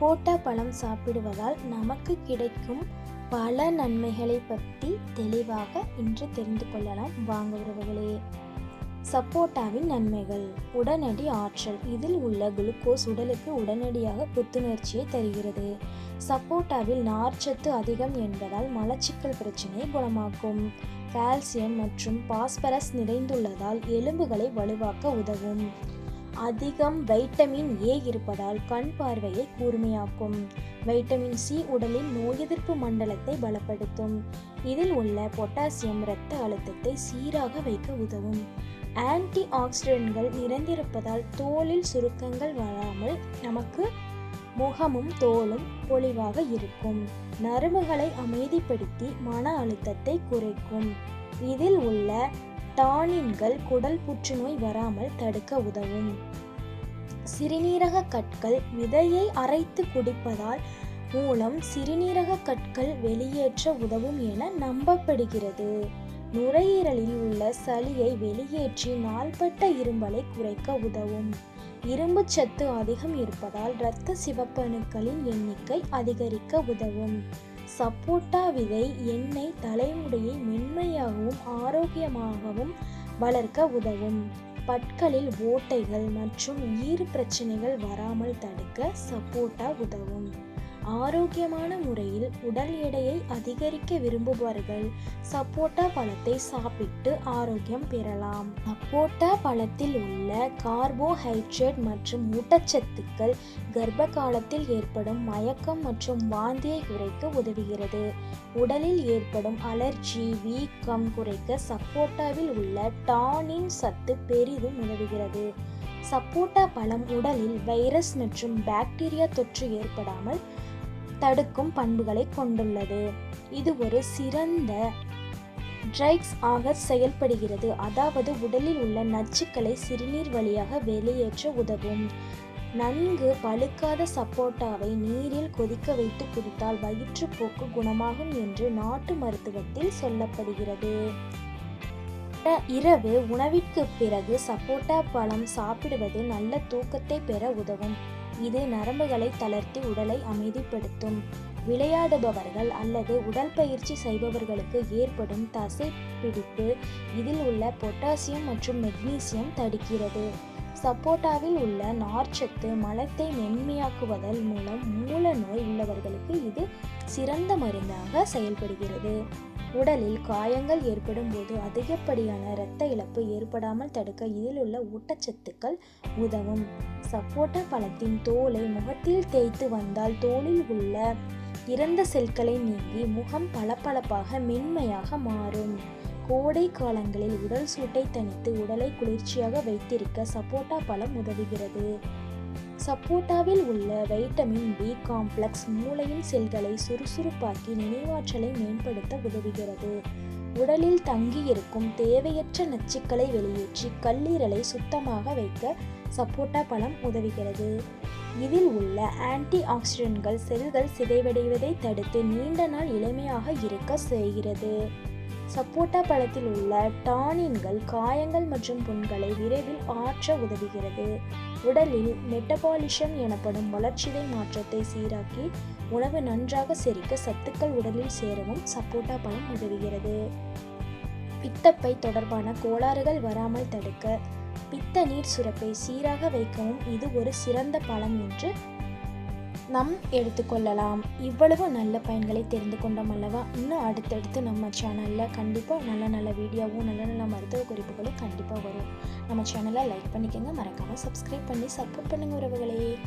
சப்போட்டா பழம் சாப்பிடுவதால் நமக்கு கிடைக்கும் பல நன்மைகளை பற்றி தெளிவாக இன்று தெரிந்து கொள்ளலாம். வாங்க உறவுகளே. சப்போட்டாவின் நன்மைகள். உடனடி ஆற்றல். இதில் உள்ள குளுக்கோஸ் உடலுக்கு உடனடியாக புத்துணர்ச்சியை தருகிறது. சப்போட்டாவில் நார்ச்சத்து அதிகம் என்பதால் மலச்சிக்கல் பிரச்சினையை குணமாக்கும். கால்சியம் மற்றும் பாஸ்பரஸ் நிறைந்துள்ளதால் எலும்புகளை வலுவாக்க உதவும். அதிகம் வைட்டமின் ஏ இருப்பதால் கண் பார்வையை கூர்மையாக்கும். வைட்டமின் சி உடலின் நோய் எதிர்ப்பு மண்டலத்தை பலப்படுத்தும். இதில் உள்ள பொட்டாசியம் இரத்த அழுத்தத்தை சீராக வைக்க உதவும். ஆன்டி ஆக்சிடென்ட்கள் நிறைந்திருப்பதால் தோலில் சுருக்கங்கள் வராமல் நமக்கு முகமும் தோலும் பொலிவாக இருக்கும். நரம்புகளை அமைதிப்படுத்தி மன அழுத்தத்தை குறைக்கும். இதில் உள்ள டானின்கள் குடல் புற்றுநோய் வராமல் தடுக்க உதவும். சிறுநீரக கற்கள் விதையை அரைத்து குடிப்பதால் மூலம் சிறுநீரக கற்கள் வெளியேற்ற உதவும் என நம்பப்படுகிறது. நுரையீரலில் உள்ள சளியை வெளியேற்றி நாள்பட்ட இரும்பலை குறைக்க உதவும். இரும்பு சத்து அதிகம் இருப்பதால் இரத்த சிவப்பணுக்களின் எண்ணிக்கை அதிகரிக்க உதவும். சப்போட்டா விதை எண்ணெய் தலைமுடியை மென்மையாகவும் ஆரோக்கியமாகவும் வளர்க்க உதவும். பற்களில் ஓட்டைகள் மற்றும் ஈறு பிரச்சனைகள் வராமல் தடுக்க சப்போட்டா உதவும். ஆரோக்கியமான முறையில் உடல் எடையை அதிகரிக்க விரும்புபவர்கள் சப்போட்டா பழத்தை சாப்பிட்டு ஆரோக்கியம் பெறலாம். சப்போட்டா பழத்தில் உள்ள கார்போஹைட்ரேட் மற்றும் ஊட்டச்சத்துக்கள் கர்ப்ப காலத்தில் ஏற்படும் மயக்கம் மற்றும் வாந்தியை குறைக்க உதவுகிறது. உடலில் ஏற்படும் அலர்ஜி வீக்கம் குறைக்க சப்போட்டாவில் உள்ள டானின் சத்து பெரிதும் உதவுகிறது. சப்போட்டா பழம் உடலில் வைரஸ் மற்றும் பாக்டீரியா தொற்று ஏற்படாமல் தடுக்கும் பண்புகளை கொண்டுள்ளது. இது ஒரு சிறந்த ட்ரைக்ஸ் ஆக செயல்படுகிறது. அதாவது உடலில் உள்ள நச்சுக்களை சிறுநீர் வழியாக வெளியேற்ற உதவும். நன்கு பழுக்காத சப்போட்டாவை நீரில் கொதிக்க வைத்து குடித்தால் வயிற்றுப்போக்கு குணமாகும் என்று நாட்டு மருத்துவத்தில் சொல்லப்படுகிறது. இரவு உணவிற்கு பிறகு சப்போட்டா பழம் சாப்பிடுவது நல்ல தூக்கத்தை பெற உதவும். இது நரம்புகளை தளர்த்தி உடலை அமைதிப்படுத்தும். விளையாடுபவர்கள் அல்லது உடற்பயிற்சி செய்பவர்களுக்கு ஏற்படும் தசை பிடிப்பு இதில் உள்ள பொட்டாசியம் மற்றும் மெக்னீசியம் தடுக்கிறது. சப்போட்டாவில் உள்ள நார்ச்சத்து மலத்தை மென்மையாக்குவதன் மூலம் மூல நோய் உள்ளவர்களுக்கு இது சிறந்த மருந்தாக செயல்படுகிறது. உடலில் காயங்கள் ஏற்படும் போது அதிகப்படியான இரத்த இழப்பு ஏற்படாமல் தடுக்க இதில் உள்ள ஊட்டச்சத்துக்கள் உதவும். சப்போட்டா பழத்தின் தோலை முகத்தில் தேய்த்து வந்தால் தோலில் உள்ள இறந்த செல்களை நீங்கி முகம் பளபளப்பாக மென்மையாக மாறும். கோடை காலங்களில் உடல் சூட்டை தணித்து உடலை குளிர்ச்சியாக வைத்திருக்க சப்போட்டா பழம் உதவுகிறது. சப்போட்டாவில் உள்ள வைட்டமின் பி காம்ப்ளெக்ஸ் மூளையின் செல்களை சுறுசுறுப்பாக்கி நினைவாற்றலை மேம்படுத்த உதவுகிறது. உடலில் தங்கியிருக்கும் தேவையற்ற நச்சுக்களை வெளியேற்றி கல்லீரலை சுத்தமாக வைக்க சப்போட்டா பழம் உதவுகிறது. இதில் உள்ள ஆன்டி ஆக்சிடென்ட்கள் செல்கள் சிதைவடைவதை தடுத்து நீண்ட நாள் இளமையாக இருக்க செய்கிறது. சப்போட்டா பழத்தில் உள்ள டானின்கள் காயங்கள் மற்றும் புண்களை விரைவில் ஆற்ற உதவுகிறது. உடலில் மெட்டபாலிசம் எனப்படும் வளர்ச்சிதை மாற்றத்தை சீராக்கி உணவு நன்றாக செரிக்க சத்துக்கள் உடலில் சேரவும் சப்போட்டா பழம் உதவுகிறது. பித்தப்பை தொடர்பான கோளாறுகள் வராமல் தடுக்க பித்த நீர் சுரப்பை சீராக வைக்கவும் இது ஒரு சிறந்த பழம் என்று நம் எடுத்துக்கொள்ளலாம். இவ்வளவு நல்ல பயன்களை தெரிந்து கொண்டோம் அல்லவா? இன்னும் அடுத்தடுத்து நம்ம சேனலில் கண்டிப்பாக நல்ல நல்ல வீடியோவும் நல்ல நல்ல மருத்துவ குறிப்புகளும் கண்டிப்பாக வரும். நம்ம சேனலை லைக் பண்ணிக்கோங்க. மறக்காமல் சப்ஸ்கிரைப் பண்ணி சப்போர்ட் பண்ணுங்க உறவுகளே.